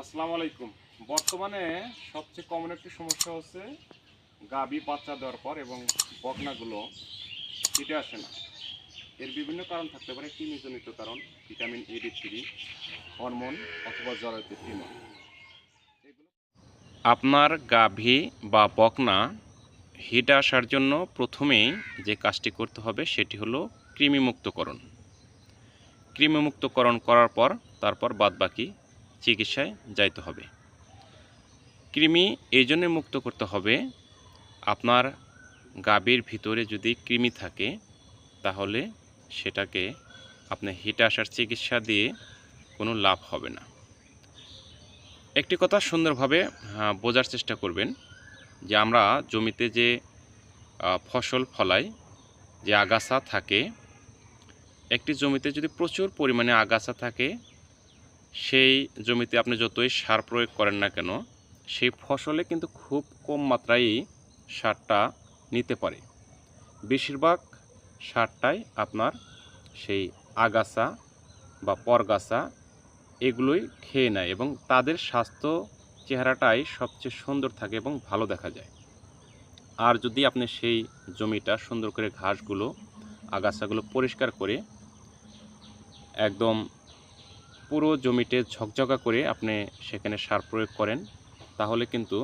আসসালামু আলাইকুম। বর্তমানে সবচেয়ে কমন একটি সমস্যা হচ্ছে গাবি বাচ্চা দেওয়ার পর এবং বকনাগুলো ফিটে আসে না। এর বিভিন্ন কারণ থাকতে পারে কৃমিজনিত কারণ, vitamin A D three hormone অথবা জরায়ুতে টিউমার আপনার গাভী বা বকনা হিট আসার জন্য প্রথমেই যে কাজটি করতে হবে সেটি হলো কৃমিমুক্তকরণ। কৃমিমুক্তকরণ করার পর, তারপর বাদবাকি চিকিৎসায় যাইতে হবে। কৃমি এই জন্যে মুক্ত করতে হবে, আপনার গাভীর ভিতরে যদি কৃমি থাকে, তাহলে সেটাকে আপনি হিট আসার চিকিৎসা দিয়ে কোনো লাভ হবে না। একটি কথা সুন্দরভাবে বোঝার চেষ্টা করবেন যে আমরা জমিতে যে ফসল ফলাই, যে আগাছা থাকে, একটি জমিতে যদি প্রচুর পরিমাণে আগাছা থাকে সেই জমিতে আপনি যতই সার প্রয়োগ করেন না কেন, সেই ফসলে কিন্তু খুব কম মাত্রায় সারটা নিতে পারে। বেশিরভাগ সারটাই আপনার সেই আগাছা বা পরগাছা এগুলোই খেয়ে নেয় এবং তাদের স্বাস্থ্য চেহারাটাই সবচেয়ে সুন্দর থাকে এবং ভালো দেখা যায়। আর যদি আপনি সেই জমিটা সুন্দর করে ঘাসগুলো, আগাছাগুলো পরিষ্কার করে একদম পুরো জমিতে ঝকঝকা করে আপনি সেখানে সার প্রয়োগ করেন, তাহলে কিন্তু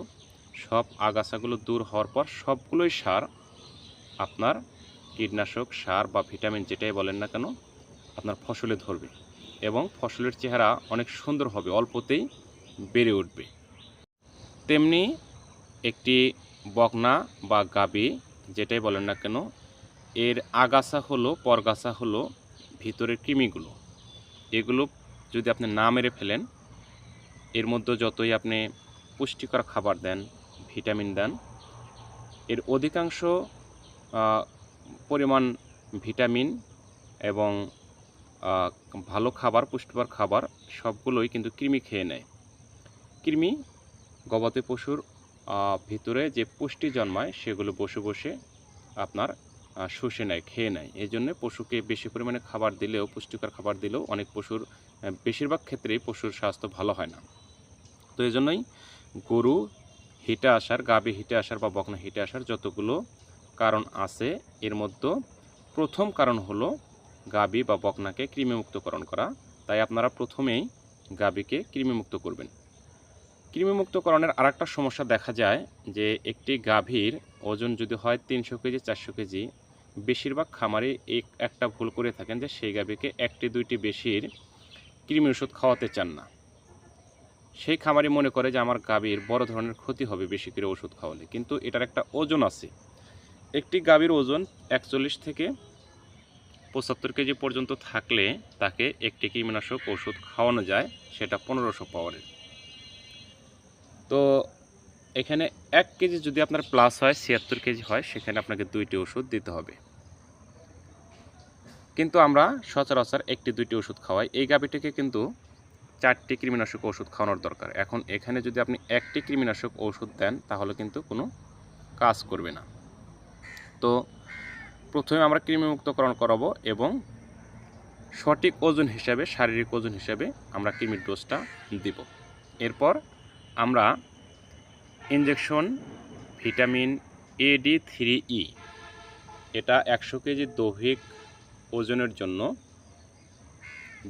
সব আগাছাগুলো দূর হওয়ার পর সবগুলোই সার আপনার কীটনাশক, সার বা ভিটামিন যেটাই বলেন না কেন, আপনার ফসলে ধরবে এবং ফসলের চেহারা অনেক সুন্দর হবে, অল্পতেই বেড়ে উঠবে। তেমনি একটি বকনা বা গাবি যেটাই বলেন না কেন, এর আগাছা হলো, পরগাছা হলো ভিতরের কৃমিগুলো। এগুলো যদি আপনি না মেরে ফেলেন, এর মধ্যে যতই আপনি পুষ্টিকর খাবার দেন, ভিটামিন দেন, এর অধিকাংশ পরিমাণ ভিটামিন এবং ভালো খাবার, পুষ্টিকর খাবার সবগুলোই কিন্তু কৃমি খেয়ে নেয়। কৃমি গবাদি পশুর ভিতরে যে পুষ্টি জন্মায় সেগুলো বসে বসে আপনার শুষে নেয়, খেয়ে নেয়। এই জন্য পশুকে বেশি পরিমাণে খাবার দিলেও, পুষ্টিকর খাবার দিলেও অনেক পশুর বেশিরভাগ ক্ষেত্রেই পশুর স্বাস্থ্য ভালো হয় না। তো এই জন্যই গরু হিটে আসার গাবে হিটে আসার বা বকনা হিটে আসার যতগুলো কারণ আছে, এর মধ্যে প্রথম কারণ হলো গাবি বা বকনাকে কৃমিমুক্তকরণ করা। তাই আপনারা প্রথমেই গাবিকে কৃমিমুক্ত করবেন। কৃমিমুক্তকরণের আর একটা সমস্যা দেখা যায় যে, একটি গাভীর ওজন যদি হয় তিনশো কেজি, চারশো কেজি বেশিরভাগ খামারে এক, একটা ভুল করে থাকেন যে সেই গাভীকে একটি, দুইটি বেশির কৃমি ওষুধ খাওয়াতে চান না। সেই খামারি মনে করে যে আমার গাভীর বড় ধরনের ক্ষতি হবে বেশি করে ওষুধ খাওয়ালে। কিন্তু এটার একটা ওজন আছে। একটি গাভীর ওজন একচল্লিশ থেকে পঁচাত্তর কেজি পর্যন্ত থাকলে তাকে একটি কৃমিনাশক ওষুধ খাওয়ানো যায়, সেটা পনেরোশো পাওয়ারের তো এখানে এক কেজি যদি আপনার প্লাস হয়, ছিয়াত্তর কেজি হয়, সেখানে আপনাকে দুইটি ওষুধ দিতে হবে। কিন্তু আমরা সচরাচর একটি, দুইটি ওষুধ খাওয়াই। এই গাভীটিকে কিন্তু চারটি কৃমিনাশক ওষুধ খাওয়ানোর দরকার। এখন এখানে যদি আপনি একটি কৃমিনাশক ওষুধ দেন, তাহলে কিন্তু কোনো কাজ করবে না। তো প্রথমে আমরা কৃমিমুক্তকরণ করাবো এবং সঠিক ওজন হিসাবে, শারীরিক ওজন হিসাবে আমরা কৃমির ডোজটা দিব। এরপর আমরা injection vitamin A D three E এটা একশো কেজি দৈহিক ওজনের জন্য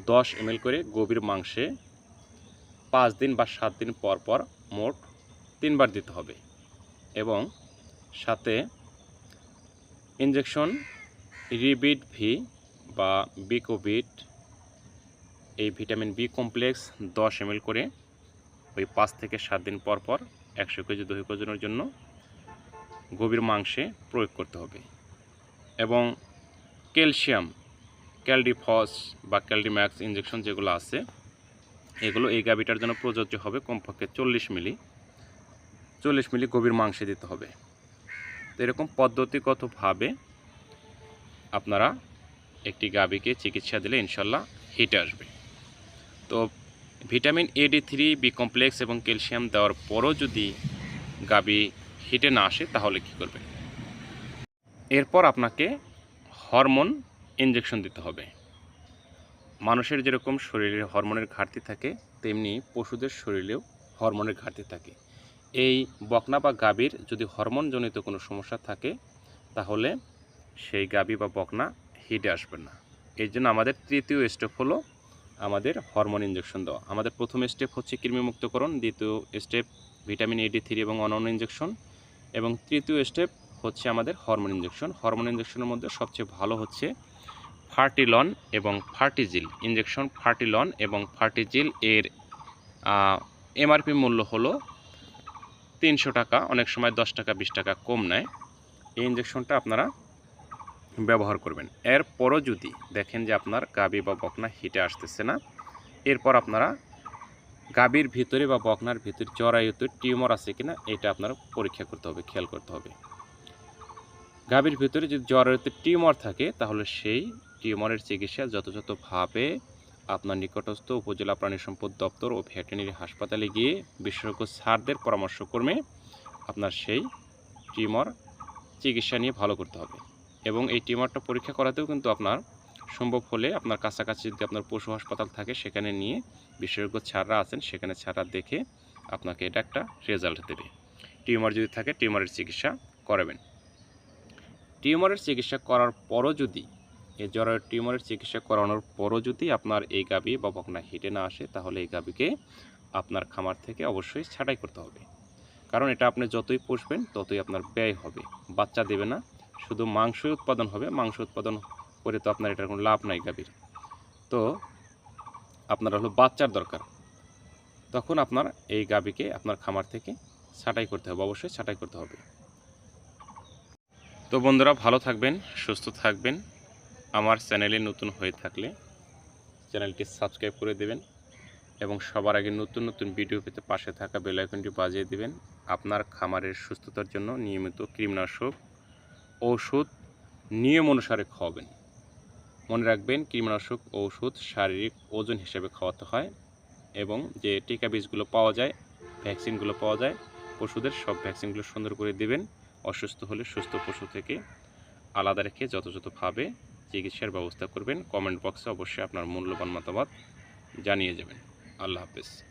দশ এমএল করে গভীর মাংসে পাঁচ দিন বা সাত দিন পর পর মোট তিনবার দিতে হবে এবং সাথে ইঞ্জেকশন রিবিট ভি বা বিকোবিট এই ভিটামিন বি কমপ্লেক্স দশ এমএল করে ওই পাঁচ থেকে সাত দিন পর পর একশো কেজি দৈহিক ওজনের জন্য গভীর মাংসে প্রয়োগ করতে হবে এবং ক্যালসিয়াম, ক্যালডিফস বা ক্যালডিম্যাক্স ইঞ্জেকশন যেগুলো আছে, এগুলো এই গাভিটার জন্য প্রযোজ্য হবে কমপক্ষে চল্লিশ মিলি চল্লিশ মিলি গভীর মাংসে দিতে হবে। তো এরকম পদ্ধতিগতভাবে আপনারা একটি গাভীকে চিকিৎসা দিলে ইনশাল্লাহ হিটে আসবে। তো vitamin A D three B complex এবং ক্যালসিয়াম দেওয়ার পরও যদি গাভী হিটে না আসে, তাহলে কি করবে? এরপর আপনাকে হরমোন ইঞ্জেকশন দিতে হবে। মানুষের যেরকম শরীরে হরমোনের ঘাটতি থাকে, তেমনি পশুদের শরীরেও হরমোনের ঘাটতি থাকে। এই বকনা বা গাভীর যদি হরমোনজনিত কোনো সমস্যা থাকে, তাহলে সেই গাভী বা বকনা হিটে আসবে না। এই জন্য আমাদের তৃতীয় স্টেপ হলো আমাদের হরমোন ইঞ্জেকশন দেওয়া। আমাদের প্রথম স্টেপ হচ্ছে কৃমিমুক্তকরণ, দ্বিতীয় স্টেপ ভিটামিন এডি থ্রি এবং অন্যান্য ইঞ্জেকশন এবং তৃতীয় স্টেপ হচ্ছে আমাদের হরমোন ইঞ্জেকশন হরমোন ইঞ্জেকশনের মধ্যে সবচেয়ে ভালো হচ্ছে ফার্টিলন এবং ফার্টিজিল। ইঞ্জেকশন ফার্টিলন এবং ফার্টিজিল এর এমআরপি মূল্য হলো তিনশো টাকা, অনেক সময় দশ টাকা, বিশ টাকা কম নেয়। এই ইঞ্জেকশনটা আপনারা ব্যবহার করবেন। এরপরও যদি দেখেন যে আপনার গাবি বা বকনা হিটে আসতেছে না, এরপর আপনারা গাবির ভিতরে বা বকনার ভিতরে জরায়ুতে টিউমার আছে কিনা, এটা আপনার পরীক্ষা করতে হবে, খেয়াল করতে হবে। গাভীর ভিতরে যদি জরায়ুতে টিউমার থাকে, তাহলে সেই টিউমারের চিকিৎসা যথাযথভাবে আপনার নিকটস্থ উপজেলা প্রাণী সম্পদ দপ্তর ও ভেটেরিনারি হাসপাতালে গিয়ে বিশেষজ্ঞ স্যারদের পরামর্শক্রমে আপনার সেই টিউমার চিকিৎসা নিয়ে ভালো করতে হবে। এবং এই টিউমারটা পরীক্ষা করাতেও কিন্তু আপনার সম্ভব হলে আপনার কাছাকাছি যদি আপনার পশু হাসপাতাল থাকে, সেখানে নিয়ে বিশেষজ্ঞ ছাড়রা আছেন, সেখানে ছাড়া দেখে আপনাকে এটা একটা রেজাল্ট দেবে। টিউমার যদি থাকে, টিউমারের চিকিৎসা করাবেন। টিউমারের চিকিৎসা করার পরও যদি, এই জ্বরের টিউমারের চিকিৎসা করানোর পরও যদি আপনার এই গাবি বা বকনা হিটে না আসে, তাহলে এই গাবিকে আপনার খামার থেকে অবশ্যই ছাঁটাই করতে হবে। কারণ এটা আপনি যতই পুষবেন, ততই আপনার ব্যয় হবে। বাচ্চা দেবে না শুধু মাংসই উৎপাদন হবে, মাংস উৎপাদন করে তো আপনার এটার কোনো লাভ নাই, গাভীর। তো আপনার হলো বাচ্চার দরকার। তখন আপনার এই গাভীকে আপনার খামার থেকে ছাঁটাই করতে হবে, অবশ্যই ছাঁটাই করতে হবে। তো বন্ধুরা, ভালো থাকবেন, সুস্থ থাকবেন। আমার চ্যানেলে নতুন হয়ে থাকলে চ্যানেলটি সাবস্ক্রাইব করে দেবেন এবং সবার আগে নতুন নতুন ভিডিও পেতে পাশে থাকা বেল আইকনটি বাজিয়ে দেবেন। আপনার খামারের সুস্থতার জন্য নিয়মিত কীটনাশক ঔষধ নিয়ম অনুসারে খাওয়াবেন। মনে রাখবেন, কীটনাশক ঔষধ শারীরিক ওজন হিসেবে খাওয়াতে হয় এবং যে টিকা বীজগুলো পাওয়া যায়, ভ্যাকসিনগুলো পাওয়া যায়, পশুদের সব ভ্যাকসিনগুলো সুন্দর করে দেবেন। অসুস্থ হলে সুস্থ পশু থেকে আলাদা রেখে যথাযথভাবে চিকিৎসার ব্যবস্থা করবেন। কমেন্ট বক্সে অবশ্যই আপনার মূল্যবান মতামত জানিয়ে যাবেন। আল্লাহ হাফেজ।